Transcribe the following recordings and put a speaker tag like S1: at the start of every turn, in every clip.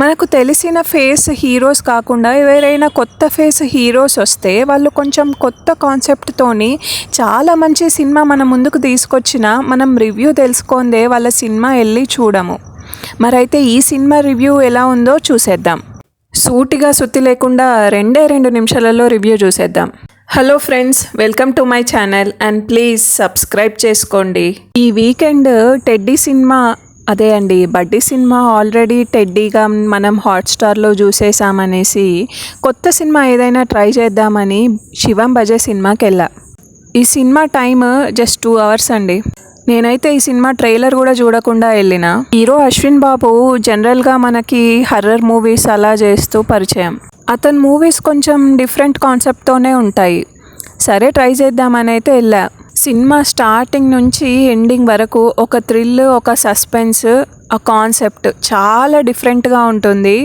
S1: మనకు తెలిసిన face heroes కాకుండా ఎవరైనా కొత్త ఫేస్ హీరోస్ వస్తే వాళ్ళు కొంచెం కొత్త కాన్సెప్ట్తోని చాలా మంచి సినిమా మన ముందుకు తీసుకొచ్చిన మనం రివ్యూ తెలుసుకుందే వాళ్ళ సినిమా వెళ్ళి చూడము. మరైతే ఈ సినిమా రివ్యూ ఎలా ఉందో చూసేద్దాం. సూటిగా సుత్తి లేకుండా రెండే రెండు నిమిషాలలో రివ్యూ చూసేద్దాం. Hello friends welcome to my channel and please subscribe చేసుకోండి. ఈ వీకెండ్ టెడ్డీ సినిమా అదే అండి. బడ్డీ సినిమా ఆల్రెడీ టెడ్డీగా మనం హాట్స్టార్లో చూసేసామనేసి కొత్త సినిమా ఏదైనా ట్రై చేద్దామని శివం బజే సినిమాకి వెళ్ళా ఈ cinema time just two hours అండి. నేనైతే ఈ సినిమా ట్రైలర్ కూడా చూడకుండా వెళ్ళిన. హీరో అశ్విన్ బాబు జనరల్గా మనకి హర్రర్ మూవీస్ అలా చేస్తూ పరిచయం. అతని మూవీస్ కొంచెం డిఫరెంట్ కాన్సెప్ట్తోనే ఉంటాయి. సరే ట్రై చేద్దామని అయితే వెళ్ళా. సినిమా స్టార్టింగ్ నుంచి ఎండింగ్ వరకు ఒక థ్రిల్ ఒక సస్పెన్స్ ఆ కాన్సెప్ట్ చాలా డిఫరెంట్గా ఉంటుంది.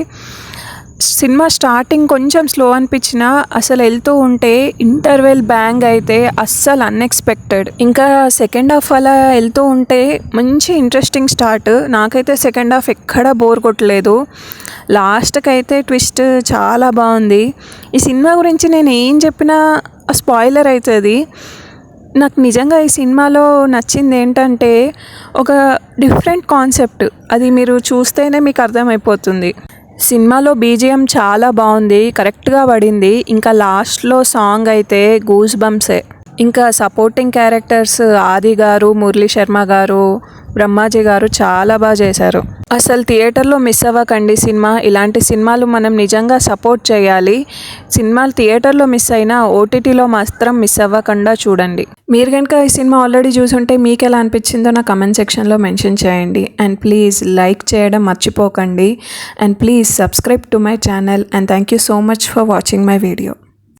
S1: సినిమా స్టార్టింగ్ కొంచెం స్లో అనిపించిన అసలు వెళ్తూ ఉంటే ఇంటర్వెల్ బ్యాంగ్ అయితే అస్సలు అన్ఎక్స్పెక్టెడ్. ఇంకా సెకండ్ హాఫ్ అలా వెళ్తూ ఉంటే మంచి ఇంట్రెస్టింగ్ స్టార్ట్. నాకైతే సెకండ్ హాఫ్ ఎక్కడా బోర్ కొట్టలేదు. లాస్ట్కి అయితే ట్విస్ట్ చాలా బాగుంది. ఈ సినిమా గురించి నేను ఏం చెప్పినా స్పాయిలర్ అవుతుంది. నాకు నిజంగా ఈ సినిమాలో నచ్చింది ఏంటంటే ఒక డిఫరెంట్ కాన్సెప్ట్. అది మీరు చూస్తేనే మీకు అర్థమైపోతుంది. సినిమాలో బీజిఎం చాలా బాగుంది కరెక్ట్గా పడింది. ఇంకా లాస్ట్లో సాంగ్ అయితే గూస్ బంప్సే. ఇంకా సపోర్టింగ్ క్యారెక్టర్స్ ఆది గారు మురళీ శర్మ గారు బ్రహ్మాజీ గారు చాలా బాగా చేశారు. అసలు థియేటర్లో మిస్ అవ్వకండి సినిమా. ఇలాంటి సినిమాలు మనం నిజంగా సపోర్ట్ చేయాలి. సినిమాలు థియేటర్లో మిస్ అయినా ఓటీటీలో మాత్రం మిస్ అవ్వకుండా చూడండి. మీరు కనుక ఈ సినిమా ఆల్రెడీ చూసుంటే మీకు ఎలా అనిపించిందో నా కమెంట్ సెక్షన్లో మెన్షన్ చేయండి. అండ్ ప్లీజ్ లైక్ చేయడం మర్చిపోకండి. And please subscribe to my channel and thank you so much for watching my video